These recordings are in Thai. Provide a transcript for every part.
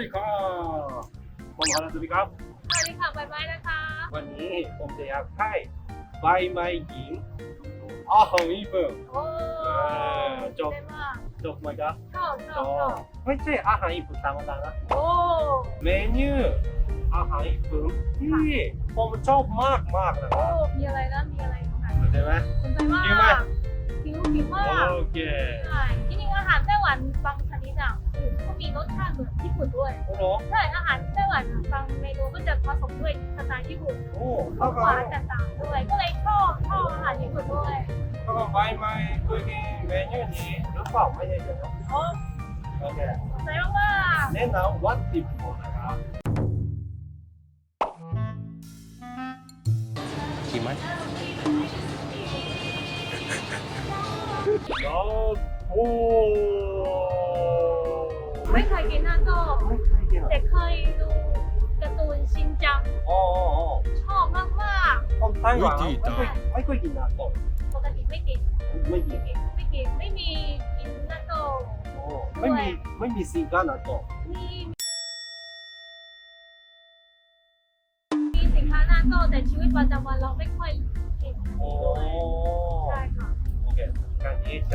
ดีครับผมฮานาสวัสดีครับ สวัสดีค่ะบายบายนะคะ วันนี้ผมจะอยากให้ใบไม้หญิงอาหารญี่ปุ่นโอ้จบได้มากจบไหมครับชอบชจอบบชอบไม่ใช่อาหารญี่ปุ่นธรรมดานะโอ้เมนูอาหารญี่ปุ่นที่ผมชอบมากมากๆนะคโอ้รับมีอะไรนะมีอะไรค่ะเข้าใจไหมสนใจมากหิวไหมหิวหิวมากโอเคใช่จริงๆอาหารไต้หวันบาง ชนิดอะก็มีรสชาติเหมือนญี่ปุ่นด้วย โอ้โหใช่อาหารไต้หวันอะบางเมนูก็จะผสมด้วยสไตล์ญี่ปุ่นโอ้หถ้าก็วานต่างๆด้วยก็เลยชอบชอบอาหารญี่ปุ่นด้วยถ้าก็ใบไม้คุยกันเมนูนี้หรือเปล่าไม่ใช่เดี๋ยวโอ้โอเคสนใจมากแนะนำวัตถุดิบก่อนนะครับกินไหมแล้วโอ้ๆ ไม่เคยกินนาโต้ไม่เคยกินแต่เคยดูการ์ตูนชินจังอ๋ออ๋ออ๋อชอบมากคนไต้หวันวิธีไม่ตาเคยไม่เคยกินนาโต้ๆปกติไม่กินไม่กิไม่นกินไม่กินไม่มีกินนาโต้โอ้ไม่มีไม่มีสินค้านาโต้มีมีสินค้านาโต้แต่ชีวิตประจำวันเราไม่ค่อยกินโอ้ใช่ค่ะ โอเคการนี้ใจ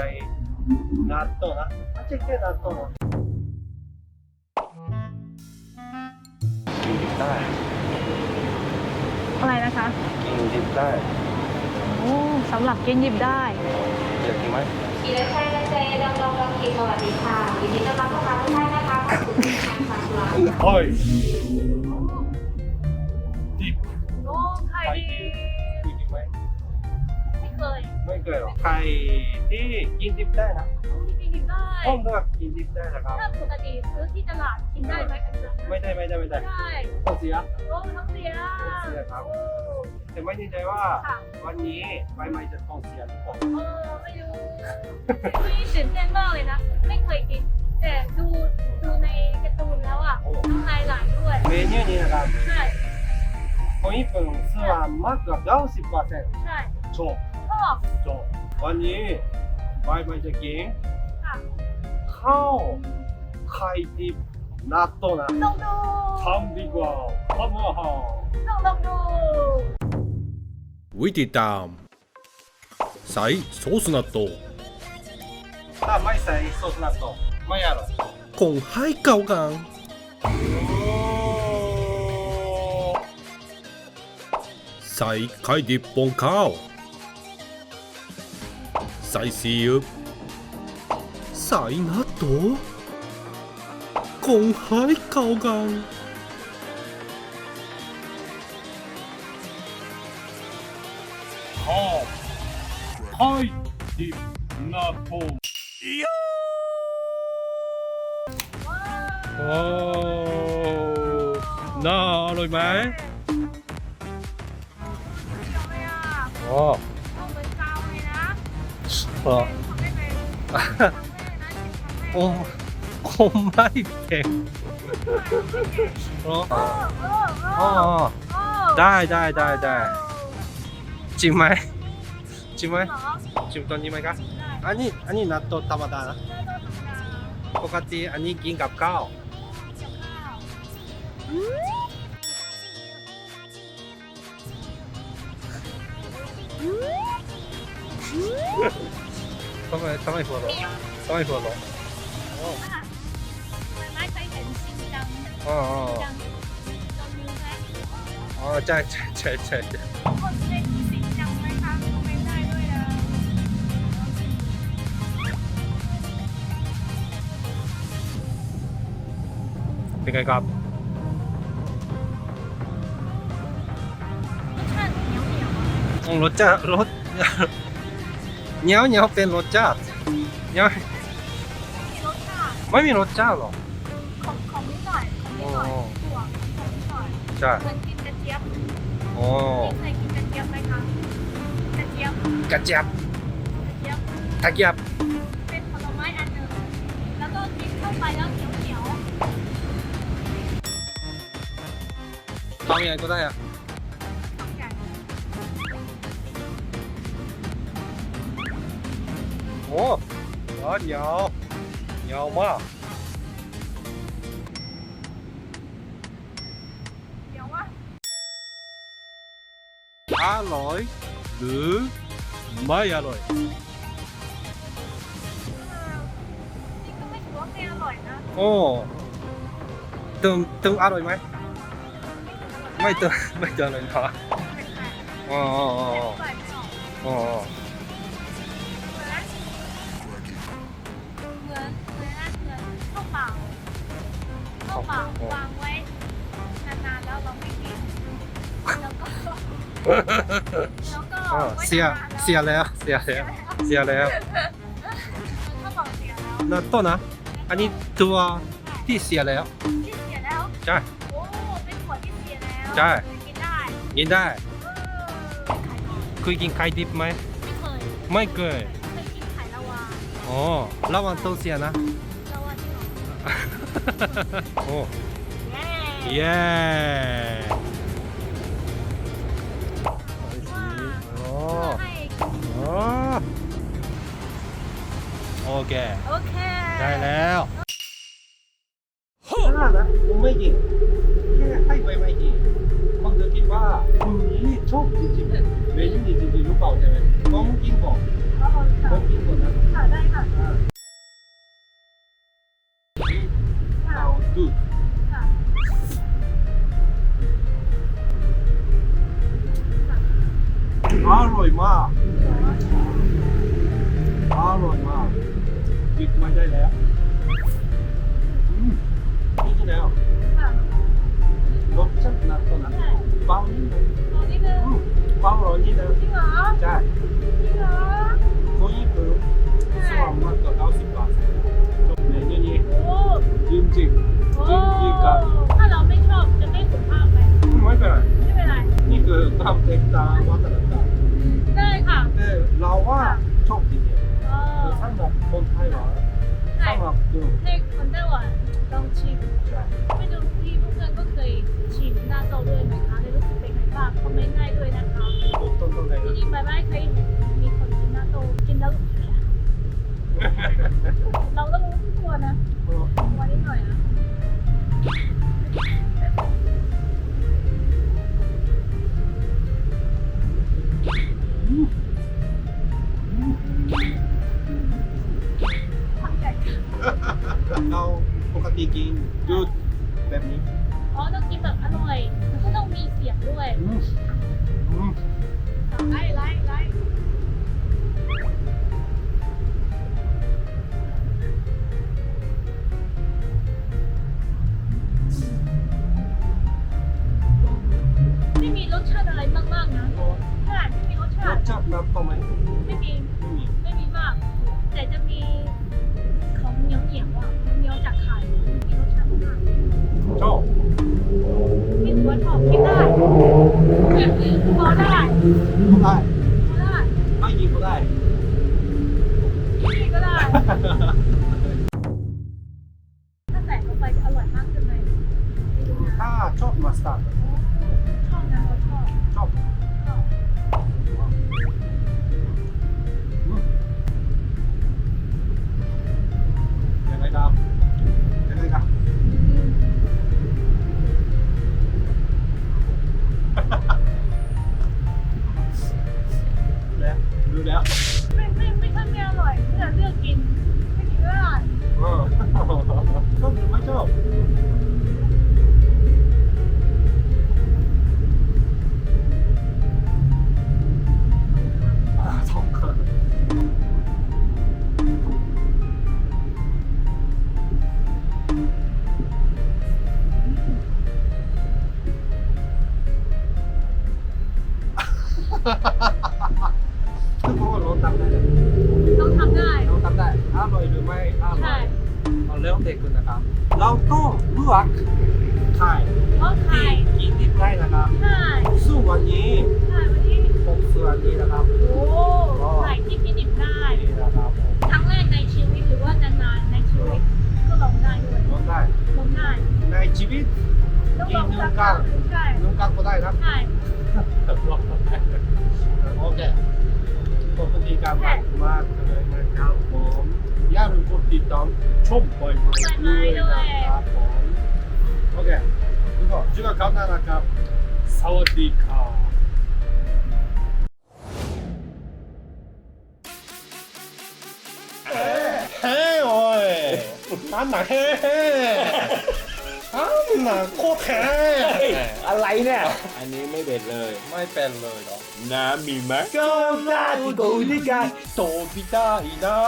นาโต้นะไม่ใช่แค่นาโต้นะ ได้อะไรนะคะ กินดิบได้โอ้สำหรับกินหยิบได้ อยากกินไหมอีเลชัยและเจดำรงรังกีสวัสดีค่ะยินดีต้อนรับลูกค้าทุกท่านนะคะขอบคุณที่ทางซากุระโอ้ยดิบโอ้ไข่ไข่ดีดิบกินไหมไม่เคย ไม่เคยหรอกไข่ที่กินดิบได้นะกินหยิบได้ผมก็กินดิบได้นะครับถ้าปกติซื้อ ไม่ได้ไม่ได้ไม่ได้ได้ต้องเสีย โอ้ท้องเสียเสียครับโอ้แต่ไม่แน่ใจว่าค่ะวันนี้ใบไม้จะต้องเสียหรือเปล่าเออไม่รู้อุ๊ยตื่นเต้นมากเลยนะ ไม่เคยกิน แต่ดูดูในการ์ตูนแล้วอะน้ำลายไหลด้วย เมนูนี้นะครับใช่คนญี่ปุ่นส่วนมากเกือบ90%ใช่ชอบชอบชอบวันนี้ใบไม้จะกินค่ะข้าวไข่ดิบ 納豆啦，濃度，方便過，好唔好？濃濃度。We eat dum。再，sauce 納豆。再買曬 sauce 納豆，買啱。再開烤乾。再開一盆烤。再燒。再納豆。 ดิบ納豆ว้าวโอ้น่าอร่อยไหมเดี๋ยวเลยอะโอ้เอาเหมือนกาวเลยนะโอ้ทำได้ไหมทำได้เลยนะทำได้โอ้คงไม่เก่งโอ้เออเออเอโอ้อเออได้ได้ได้ได้จริงไหมจริงไหมเหรอจริงตอนนี้ไหมครับได้อันนี้อันนี้納豆ธรรมดานะได้ต้องทำงานปกติอันนี้กินกับข้าวกับข้าวทำไมทำไมหัวเราะทำไมหัวเราะ อ๋ออ๋อจังตรงนี้ไหมอ๋อใช่ใช่ใช่ใช่ใช่คนเล่นจริงจังไหมคะคอมเมนต์ได้ด้วยนะเป็นไงครับรสชาติเหนียวเหนียวอืมรสชาติรสเหนียวเหนียวเป็นรสชาติเหนียวมีรสชาติไม่มีรสชาติหรอของของ นิดหน่อยของนิดหน่อยอ๋อถั่วของนิดหน่อยใช่เหมือนกินกระเจี๊ยบโอ้พี่เคยกินกระเจี๊ยบไหมคะกระเจี๊ยบกระเจี๊ยบกระเจี๊ยบกระเจี๊ยบเป็นผลไม้อันหนึ่งแล้วก็กินเข้าไปแล้วเหนียวเหนียวทำยังไงก็ได้อะๆต้องใหญ่โอ้โหเหนียวเหนียวมาก อร่อย หรือไม่อร่อย นี่ก็ไม่ถือว่าไม่อร่อยนะโอ้ตึงตึงอร่อยไหม ไม่ตึงไม่ตึงเลยเหรออ๋ออ๋ออ๋อใส่ไม่ออก อ๋อ แล้วก็อ๋อไว้เสียนานๆเสียแล้ว เสียแล้ว เสียแล้วข้าวเปล่าเสียแล้วนั่นต้นนะ อันนี้ตัวที่เสียแล้ว ที่เสียแล้ว ใช่ โอ้ เป็นขวดที่เสียแล้วใช่ กินได้กินได้เออขายก่อนเคยกินไข่ดิบไหม ไม่เคยไม่เคยเคยกินไข่ละวาอ๋อระวังต้องเสียนะ ละวาที่หรอโอ้เย้เย้ โอเคโอเคได้แล้วน่านะผมไม่กินแค่ให้ไปไม่กินบางทีคิดว่าคุณนี่ชอบจริงๆเมนูนี้จริงๆรู้เปล่าใช่ไหมผมกินก่อนเอาค่ะผมกินก่อนนะค่ะได้ค่ะอ่าค่ะเอาดูค่ะอร่อยมากอร่อยมาก กินไม่ได้แล้วอืมนี่แล้วค่ะรสชาตินะตอนนั้นใช่เบานิดนึงตอนนี้คืออืมเบาหน่อยนิดนึงจริงเหรอ ใช่ ช่สำหรับดูให้คนไต้หวันลองชิมไม่รู้พี่เพื่อนก็เคยชิมหน้าโตด้วยไหมคะในรู้สึกเป็นไงบ้างคอมเมนต์ได้ด้วยนะคะต้นต้นต้นเลยจริงๆบายบายเคยมีคนกินหน้าโตกินแล้ว ด้ ช เอาเริ่มเด็กคุณนะครับ เราต้องเลือกไข่เพราะไข่ที่กินดิบได้นะครับใช่ซึ่งวันนี้ใช่วันนี้ ผมซื้ออันนี้นะครับโอ้ไข่ที่กินดิบได้ นี่นะครับผมครั้งแรกในชีวิตหรือว่านานๆในชีวิตก็ลองได้ด้วยลองได้ลองได้ในชีวิตต้องลองสักครั้งใช่นุ่งกันก็ได้นะใช่ลองได้โอเคขอบคุณที่การมากมากเลยนะครับผม อย่าลืมกดติดตามชมบ่อยๆด้วยนะครับผมโอเคทุกคนจุดกับนานะครับสวัสดีครับเฮ้ยโอ้ยน้ำหนักแฮ้น้ำหนักโคตรแข็อะไรเนี่ย อันนี้ไม่เด็ดเลย ไม่เป็นเลยหรอน้ำมีไหมก็น่าที่กูนี่กันโตพิตาอีนะ